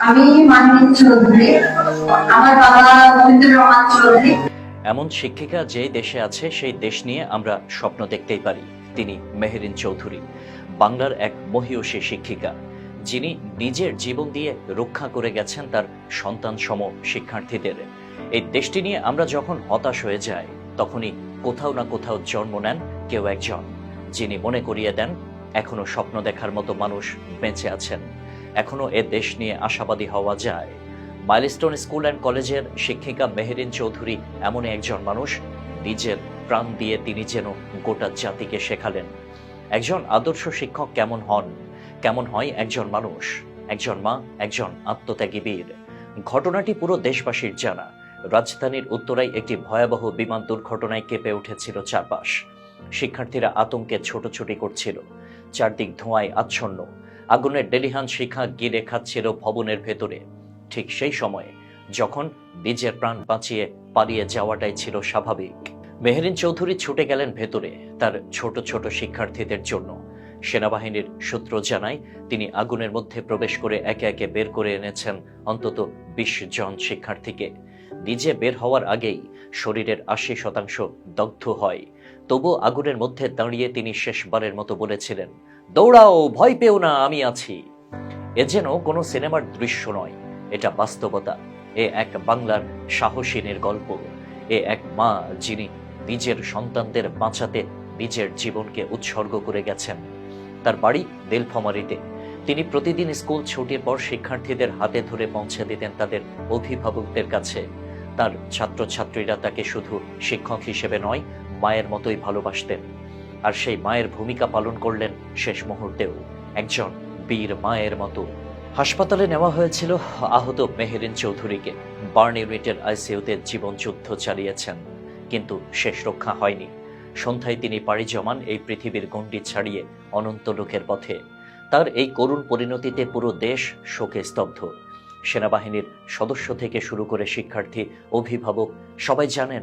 আমি মানিক চৌধুরী, আমার বাবা মহিন্দুর রহমান চৌধুরী। এমন শিক্ষিকা যে দেশে আছে, সেই দেশ নিয়ে আমরা স্বপ্ন দেখতেই পারি, তিনি মেহেরিন চৌধুরী, বাংলার এক মহিয়সী শিক্ষিকা, যিনি নিজের জীবন দিয়ে রক্ষা করে গেছেন তার সন্তান সম শিক্ষার্থীদের। এই দেশটি নিয়ে আমরা যখন হতাশ হয়ে যাই, তখনই কোথাও না কোথাও জন্ম নেন কেউ একজন, যিনি মনে করিয়ে দেন, এখনও স্বপ্ন দেখার মতো মানুষ বেঁচে আছেন। এখনও এ দেশ নিয়ে আশাবাদী হওয়া যায়। মাইলস্টোন স্কুল অ্যান্ড কলেজের শিক্ষিকা মেহেরিন চৌধুরী এমনই একজন মানুষ, নিজের প্রাণ দিয়ে তিনি যেন গোটা জাতিকে শেখালেন। একজন আদর্শ শিক্ষক কেমন হন? কেমন হয় একজন মানুষ? একজন মা, একজন আত্মত্যাগী বীর। ঘটনাটি পুরো দেশবাসীর জানা। রাজধানীর উত্তরায় একটি ভয়াবহ বিমান দুর্ঘটনায় কেঁপে উঠেছিল চারপাশ। শিক্ষার্থীরা আতঙ্কে ছোটাছুটি করছিল। চারদিক ধোঁয়ায় আচ্ছন্ন। আগুনের ডেলিহান শিখা গিরে খাচ্ছিল ভবনের ভেতরে। ঠিক সেই সময়ে যখন নিজের প্রাণ বাঁচিয়ে পালিয়ে যাওয়াটাই ছিল স্বাভাবিক। মেহেরিন চৌধুরী ছুটে গেলেন ভেতরে তার ছোট ছোট শিক্ষার্থীদের জন্য। সেনাবাহিনীর সূত্র জানায়, তিনি আগুনের মধ্যে প্রবেশ করে একে একে বের করে এনেছেন অন্তত বিশ জন শিক্ষার্থীকে। নিজে বের হওয়ার আগেই শরীরের আশি শতাংশ দগ্ধ হয়। তবু আগুনের মধ্যে দাঁড়িয়ে তিনি শেষবারের মতো বলেছিলেন, দৌড়াও, ভয় পেও না, আমি আছি। এ যেন কোনো সিনেমার দৃশ্য নয়, এটা বাস্তবতা। এ এক বাংলার সাহসিনীর গল্প। এ এক মা যিনি নিজের সন্তানদের বাঁচাতে নিজের জীবনকে উৎসর্গ করে গেছেন। তার বাড়ি বেলফমারিতে। তিনি প্রতিদিন স্কুল ছুটির পর শিক্ষার্থীদের হাতে ধরে পৌঁছে দিতেন তাদের অভিভাবকদের কাছে। তার ছাত্রছাত্রীরা তাকে শুধু শিক্ষক হিসেবে নয় মায়ের মতোই ভালোবাসতেন। আর সেই মায়ের ভূমিকা পালন করলেন শেষ মুহূর্তেও একজন বীর মায়ের মতো। হাসপাতালে নেওয়া হয়েছিল আহত মেহেরিন চৌধুরীকে। বার্ন ইউনিটের আইসিইউতে জীবন যুদ্ধ চালিয়েছেন, কিন্তু শেষ রক্ষা হয়নি। সন্ধ্যায় তিনি পাড়ি জমান এই পৃথিবীর গণ্ডি ছাড়িয়ে অনন্ত লোকের পথে। তার এই করুণ পরিণতিতে পুরো দেশ শোকে স্তব্ধ। সেনাবাহিনীর সদস্য থেকে শুরু করে শিক্ষার্থী, অভিভাবক সবাই জানেন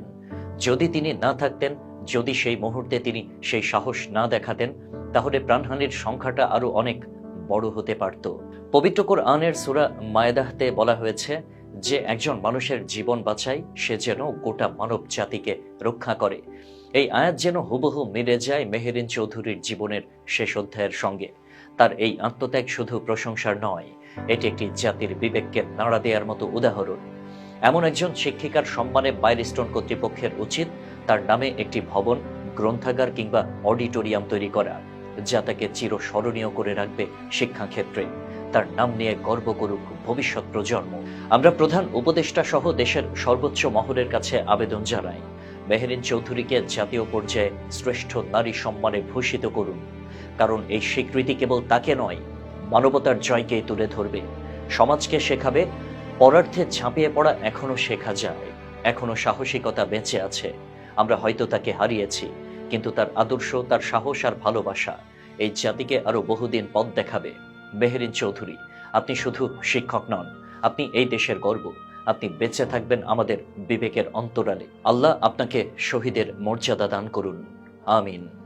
যদি তিনি না থাকতেন, যদি সেই মুহূর্তে তিনি সেই সাহস না দেখাতেন, তাহলে প্রাণহানির সংখ্যাটা আরও অনেক বড় হতে পারত। পবিত্র কোরআনের সূরা মায়েদাহতে বলা হয়েছে যে, একজন মানুষের জীবন বাঁচায়, সে যেন গোটা মানব জাতিকে রক্ষা করে। এই আয়াত যেন হুবহু মিলে যায় মেহেরিন চৌধুরীর জীবনের শেষ অধ্যায়ের সঙ্গে। তার এই আত্মত্যাগ শুধু প্রশংসার নয়, এটি একটি জাতির বিবেককে নাড়া দেওয়ার মতো উদাহরণ। এমন একজন শিক্ষিকার সম্মানে বাইরিস্টন কর্তৃপক্ষের উচিত তার নামে একটি ভবন, গ্রন্থাগার কিংবা অডিটোরিয়াম তৈরি করা, যা তাকে চিরস্মরণীয় করে রাখবে শিক্ষাক্ষেত্রে। তার নাম নিয়ে গর্ব করুক ভবিষ্যৎ প্রজন্ম। আমরা প্রধান উপদেষ্টা সহ দেশের সর্বোচ্চ মহলের কাছে আবেদন জানাই, মেহেরিন চৌধুরীকে জাতীয় পর্যায়ে শ্রেষ্ঠ নারী সম্মানে ভূষিত করুন, কারণ এই স্বীকৃতি কেবল তাকে নয়, মানবতার জয়কেই তুলে ধরবে। সমাজকে শেখাবে পরার্থে ঝাঁপিয়ে পড়া এখনও শেখা যায়, এখনও সাহসিকতা বেঁচে আছে। আমরা হয়তো তাকে হারিয়েছি, কিন্তু তার আদর্শ, তার সাহস আর ভালোবাসা এই জাতিকে আরও বহুদিন পথ দেখাবে। মেহেরিন চৌধুরী, আপনি শুধু শিক্ষক নন, আপনি এই দেশের গর্ব। আপনি বেঁচে থাকবেন আমাদের বিবেকের অন্তরালে। আল্লাহ আপনাকে শহীদের মর্যাদা দান করুন। আমিন।